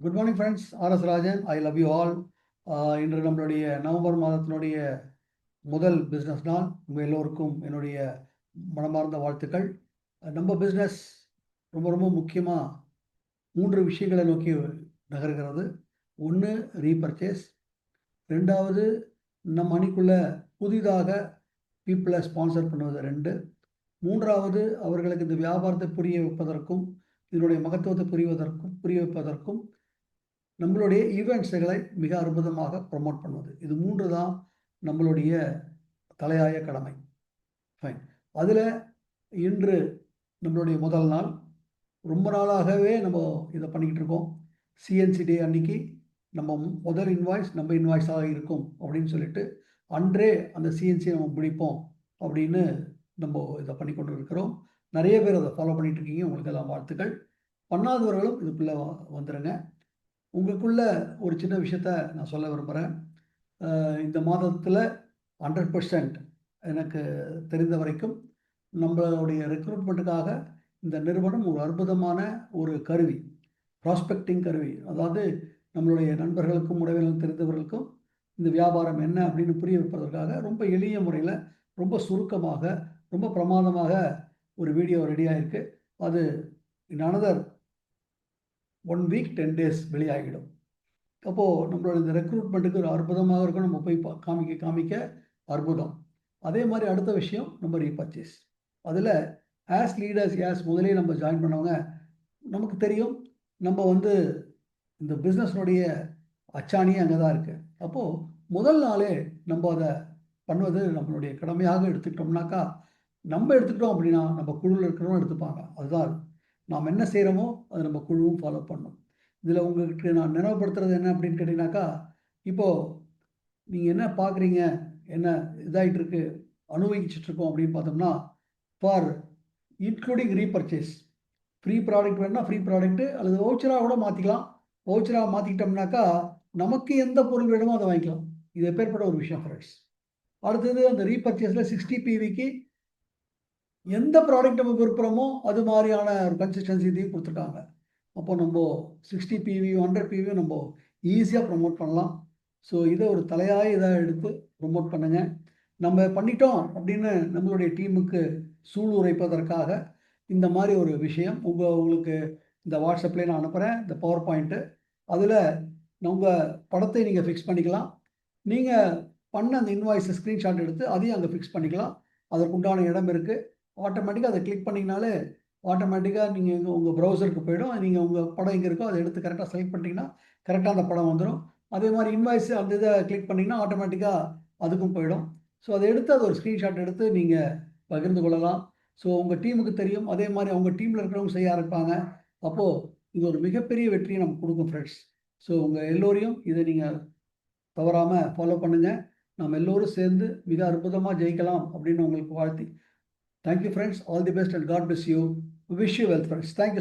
Good morning friends RS Rajan I love you all இன்று நம்மளுடைய November மாதத்தினுடைய முதல் பிஸ்னஸ் நாள். உங்கள் எல்லோருக்கும் என்னுடைய மனமார்ந்த வாழ்த்துக்கள். நம்ம பிஸ்னஸ் ரொம்ப ரொம்ப முக்கியமாக மூன்று விஷயங்களை நோக்கி நகர்கிறது. ஒன்று ரீபர்ச்சேஸ் ரெண்டாவது நம் அணிக்குள்ள புதிதாக பீப்புளை ஸ்பான்சர் பண்ணுவது ரெண்டு. மூன்றாவது அவர்களுக்கு இந்த வியாபாரத்தை புரிய வைப்பதற்கும் இதனுடைய மகத்துவத்தை புரிவதற்கும் புரிய வைப்பதற்கும் நம்மளுடைய ஈவெண்ட்ஸுகளை மிக அற்புதமாக ப்ரமோட் பண்ணுவது. இது மூன்று தான் நம்மளுடைய தலையாய கடமை. ஃபைன் அதில் இன்று நம்மளுடைய முதல் நாள். ரொம்ப நாளாகவே நம்ம இதை பண்ணிக்கிட்டு இருக்கோம். சிஎன்சி டே அன்னைக்கு நம்ம முதல் இன்வாய்ஸ் நம்ம இன்வாய்ஸாக இருக்கும் அப்படின்னு சொல்லிட்டு அன்றே அந்த சிஎன்சியை நம்ம பிடிப்போம் அப்படின்னு நம்ம இதை பண்ணி கொண்டு இருக்கிறோம் நிறைய பேர் அதை ஃபாலோ பண்ணிகிட்டு இருக்கீங்க. உங்களுக்கு எல்லாம் வாழ்த்துக்கள். பண்ணாதவர்களும் இதுக்குள்ளே வந்துடுங்க உங்களுக்குள்ள ஒரு சின்ன விஷயத்த நான் சொல்ல விரும்புகிறேன் இந்த மாதத்தில் ஹண்ட்ரட் பர்சன்ட் எனக்கு தெரிந்த வரைக்கும் நம்மளுடைய ரெக்ரூட்மெண்ட்டுக்காக இந்த நிறுவனம் ஒரு அற்புதமான ஒரு கருவி ப்ராஸ்பெக்டிங் கருவி. அதாவது நம்மளுடைய நண்பர்களுக்கும் உறவினர்களுக்கும் தெரிந்தவர்களுக்கும் இந்த வியாபாரம் என்ன அப்படின்னு புரிய வைப்பதற்காக ரொம்ப எளிய முறையில் ரொம்ப சுருக்கமாக ரொம்ப பிரமாதமாக ஒரு வீடியோ ரெடியாகிருக்கு அது in another one week ten days வெளியாகிடும். அப்போது நம்மளோட இந்த ரெக்ரூட்மெண்ட்டுக்கு ஒரு அற்புதமாக இருக்கும். நம்ம போய் பா காமிக்க காமிக்க அற்புதம். அதே மாதிரி அடுத்த விஷயம் நம்ம ரீபர்ச்சேஸ் அதில் ஆஸ் லீடர்ஸ் ஆஸ் முதலே நம்ம ஜாயின் பண்ணவங்க நமக்கு தெரியும் நம்ம வந்து இந்த பிஸ்னஸ்னுடைய அச்சாணியே அங்கே தான் இருக்குது அப்போது முதல் நாளே நம்ம அதை பண்ணுவது நம்மளுடைய கடமையாக எடுத்துக்கிட்டோம்னாக்கா நம்ம எடுத்துக்கிட்டோம் அப்படின்னா நம்ம குழுவில் இருக்கிறவங்க எடுத்துப்பாங்க. அதுதான் நாம் என்ன செய்கிறோமோ அதை நம்ம குழுவும் ஃபாலோ பண்ணணும் இதில் உங்களுக்கு நான் நினைவுபடுத்துறது என்ன அப்படின்னு கேட்டிங்கனாக்கா இப்போது நீங்கள் என்ன பார்க்குறீங்க என்ன இதாகிட்டு இருக்கு அப்படின்னு பார்த்தோம்னா for including repurchase free product வேணும்னா ஃப்ரீ ப்ராடக்ட்டு அல்லது வவுச்சராக கூட மாற்றிக்கலாம் வவுச்சராக மாற்றிக்கிட்டோம்னாக்கா நமக்கு எந்த பொருள் வேணுமோ அதை வாங்கிக்கலாம். இது எப்பேற்பட்ட ஒரு விஷயம் ஃப்ரெண்ட்ஸ் அடுத்தது அந்த ரீபர்ச்சேஸில் சிக்ஸ்டி பிவிக்கு எந்த ப்ராடக்ட் நம்ம விருப்புறமோ அது மாதிரியான ஒரு கன்சிஸ்டன்சி இதையும் கொடுத்துருக்காங்க. அப்போ நம்ம சிக்ஸ்டி பிவி ஹண்ட்ரட் பிவியும் நம்ம ஈஸியாக ப்ரொமோட் பண்ணலாம். ஸோ இதை ஒரு தலையாய இதாக எடுத்து ப்ரொமோட் பண்ணுங்கள் நம்ம பண்ணிட்டோம் அப்படின்னு நம்மளுடைய டீமுக்கு சூழ் உரைப்பதற்காக இந்த மாதிரி ஒரு விஷயம் உங்கள் உங்களுக்கு இந்த வாட்ஸ்அப்லேயே நான் அனுப்புகிறேன் இந்த பவர் பாயிண்ட்டு அதில் உங்கள் படத்தை நீங்கள் ஃபிக்ஸ் பண்ணிக்கலாம். நீங்கள் பண்ண அந்த இன்வாய்ஸை ஸ்க்ரீன்ஷாட் எடுத்து அதையும் அங்கே ஃபிக்ஸ் பண்ணிக்கலாம். அதற்குண்டான இடம் இருக்குது ஆட்டோமேட்டிக்காக அதை கிளிக் பண்ணிங்கனாலே ஆட்டோமேட்டிக்காக நீங்கள் உங்கள் ப்ரௌசருக்கு போயிடும். நீங்கள் உங்கள் படம் எங்கே இருக்கோ அதை எடுத்து கரெக்டாக செலக்ட் பண்ணிட்டீங்கன்னா கரெக்டாக அந்த படம் வந்துடும் அதே மாதிரி இன்வாய்ஸ் அந்த இதை கிளிக் பண்ணிங்கன்னா ஆட்டோமேட்டிக்காக அதுக்கும் போயிடும். ஸோ அதை எடுத்து அதை ஒரு ஸ்க்ரீன்ஷாட் எடுத்து நீங்கள் பகிர்ந்து கொள்ளலாம். ஸோ உங்கள் டீமுக்கு தெரியும். அதே மாதிரி அவங்க டீமில் இருக்கிறவங்க செய்ய ஆரம்பிப்பாங்க. அப்போது இது ஒரு மிகப்பெரிய வெற்றியை நமக்கு கொடுக்கும் ஃப்ரெண்ட்ஸ் ஸோ உங்கள் எல்லோரையும் இதை நீங்கள் தவறாமல் ஃபாலோ பண்ணுங்கள் நாம் எல்லோரும் சேர்ந்து மிக அற்புதமாக ஜெயிக்கலாம் அப்படின்னு உங்களுக்கு வாழ்த்தி Thank you, friends. All the best and God bless you. Wish you well, friends. Thank you.